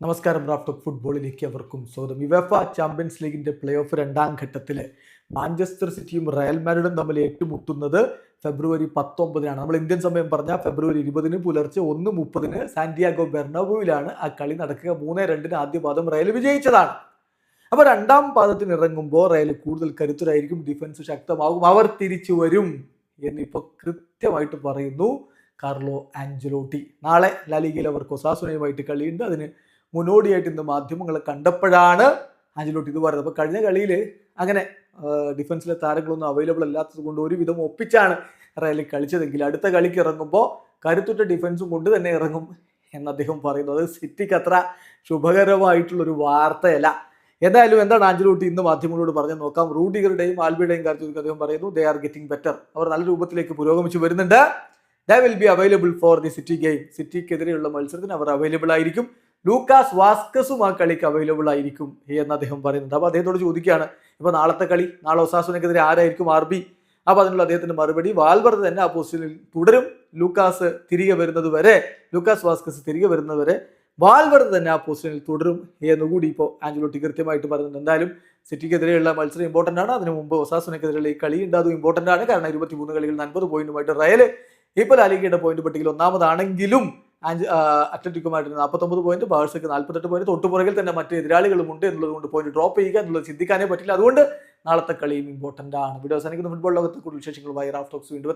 നമസ്കാരം റാഫ്റ്റ് ഫുട്ബോളിലേക്ക് അവർക്കും സ്വാഗതം. യുവേഫ ചാമ്പ്യൻസ് ലീഗിന്റെ പ്ലേ ഓഫ് രണ്ടാം ഘട്ടത്തിൽ മാഞ്ചസ്റ്റർ സിറ്റിയും റയൽ മാഡ്രിഡും തമ്മിൽ ഏറ്റുമുട്ടുന്നത് ഫെബ്രുവരി പത്തൊമ്പതിനാണ്. നമ്മൾ ഇന്ത്യൻ സമയം പറഞ്ഞാൽ ഫെബ്രുവരി ഇരുപതിന് പുലർച്ചെ ഒന്ന് മുപ്പതിന് സാന്റിയാഗോ ബെർണബുവിലാണ് ആ കളി നടക്കുക. മൂന്ന് രണ്ടിന് ആദ്യ പാദം റയൽ വിജയിച്ചതാണ്. അപ്പോൾ രണ്ടാം പാദത്തിന് ഇറങ്ങുമ്പോൾ റയൽ കൂടുതൽ കരുത്തരായിരിക്കും ഡിഫൻസ് ശക്തമാകും അവർ തിരിച്ചു വരും എന്നിപ്പോൾ കൃത്യമായിട്ട് പറയുന്നു കാർലോ ആഞ്ചലോട്ടി നാളെ ലാലിഗയിൽ അവർക്ക് ഒസാസുനയുമായിട്ട് കളിയുണ്ട്. അതിന് മുന്നോടിയായിട്ട് ഇന്ന് മാധ്യമങ്ങൾ കണ്ടപ്പോഴാണ് ആഞ്ചലോട്ടി ഇത് പറയുന്നത് അപ്പോൾ കഴിഞ്ഞ കളിയിൽ അങ്ങനെ ഡിഫൻസിലെ താരങ്ങളൊന്നും അവൈലബിൾ അല്ലാത്തത് കൊണ്ട് ഒരുവിധം ഒപ്പിച്ചാണ് റയലിൽ കളിച്ചതെങ്കിൽ അടുത്ത കളിക്ക് ഇറങ്ങുമ്പോൾ കരുത്തുറ്റ ഡിഫൻസും കൊണ്ട് തന്നെ ഇറങ്ങും എന്ന് അദ്ദേഹം പറയുന്നു. അത് സിറ്റിക്ക് അത്ര ശുഭകരമായിട്ടുള്ളൊരു വാർത്തയല്ല. എന്തായാലും എന്താണ് ആഞ്ചലോട്ടി ഇന്ന് മാധ്യമങ്ങളോട് പറഞ്ഞു നോക്കാം. റൂഡിഗറുടെയും ആൽബിയുടെയും കാര്യത്തിൽ അദ്ദേഹം പറയുന്നു ദേ ആർ ഗെറ്റിംഗ് ബെറ്റർ അവർ നല്ല രൂപത്തിലേക്ക് പുരോഗമിച്ചു വരുന്നുണ്ട്. They will be available for the City game സിറ്റിക്കെതിരെയുള്ള മത്സരത്തിന് അവർ അവൈലബിൾ ആയിരിക്കും. ലൂക്കാസ് വാസ്കസും ആ കളിക്ക് അവൈലബിൾ ആയിരിക്കും എന്ന് അദ്ദേഹം പറയുന്നുണ്ട്. അപ്പോൾ അദ്ദേഹത്തോട് ചോദിക്കുകയാണ് ഇപ്പോൾ നാളത്തെ കളി നാളെ ഒസാസുനെതിരെ ആരായിരിക്കും ആർ ബി? അപ്പോൾ അതിനുള്ള അദ്ദേഹത്തിന്റെ മറുപടി വാൽവർദ്ധ തന്നെ ആ പൊസിഷനിൽ തുടരും. ലൂക്കാസ് തിരികെ വരുന്നത് വരെ ലൂക്കാസ് വാസ്കസ് തിരികെ വരുന്നത് വരെ വാൽവർദ്ധ തന്നെ ആ പൊസിഷനിൽ തുടരും. എന്നുകൂടി ഇപ്പോൾ ആഞ്ചലോട്ടി കൃത്യമായിട്ട് പറയുന്നുണ്ട്. എന്തായാലും സിറ്റിക്കെതിരെയുള്ള മത്സരം ഇമ്പോർട്ടന്റ് ആണ്. അതിനു മുമ്പ് ഒസാസുനെതിരെയുള്ള ഈ കളി ഉണ്ട്. അതും ഇമ്പോർട്ടന്റ് ആണ്. കാരണം ഇരുപത്തി മൂന്ന് കളികളിൽ അൻപത് പോയിന്റുമായിട്ട് റയൽ ഇപ്പോൾ ലാലിഗയുടെ പോയിന്റ് പട്ടികയിൽ ഒന്നാമതാണെങ്കിലും അഞ്ച് അറ്റ്ലറ്റിക്കുമായിട്ട് നാൽപ്പത്തൊമ്പത് പോയിന്റ് ബാഴ്സയ്ക്ക് നാൽപ്പത്തെട്ട് പോയിന്റ് തൊട്ടുപുറകിൽ തന്നെ മറ്റ് എതിരാളികളും ഉണ്ട് എന്നുള്ളത് കൊണ്ട് പോയിന്റ് ഡ്രോപ്പ് ചെയ്യുക എന്നുള്ളത് ചിന്തിക്കാനേ പറ്റില്ല. അതുകൊണ്ട് നാളത്തെ കളിയും ഇമ്പോർട്ടന്റ് ആണ്. വീഡിയോ അവസാനിക്കുന്ന. ഫുട്ബോൾ ലോകത്തെ കൂടുതൽ വിശേഷങ്ങളുമായി റാഫ് ടോക്സ് വീണ്ടും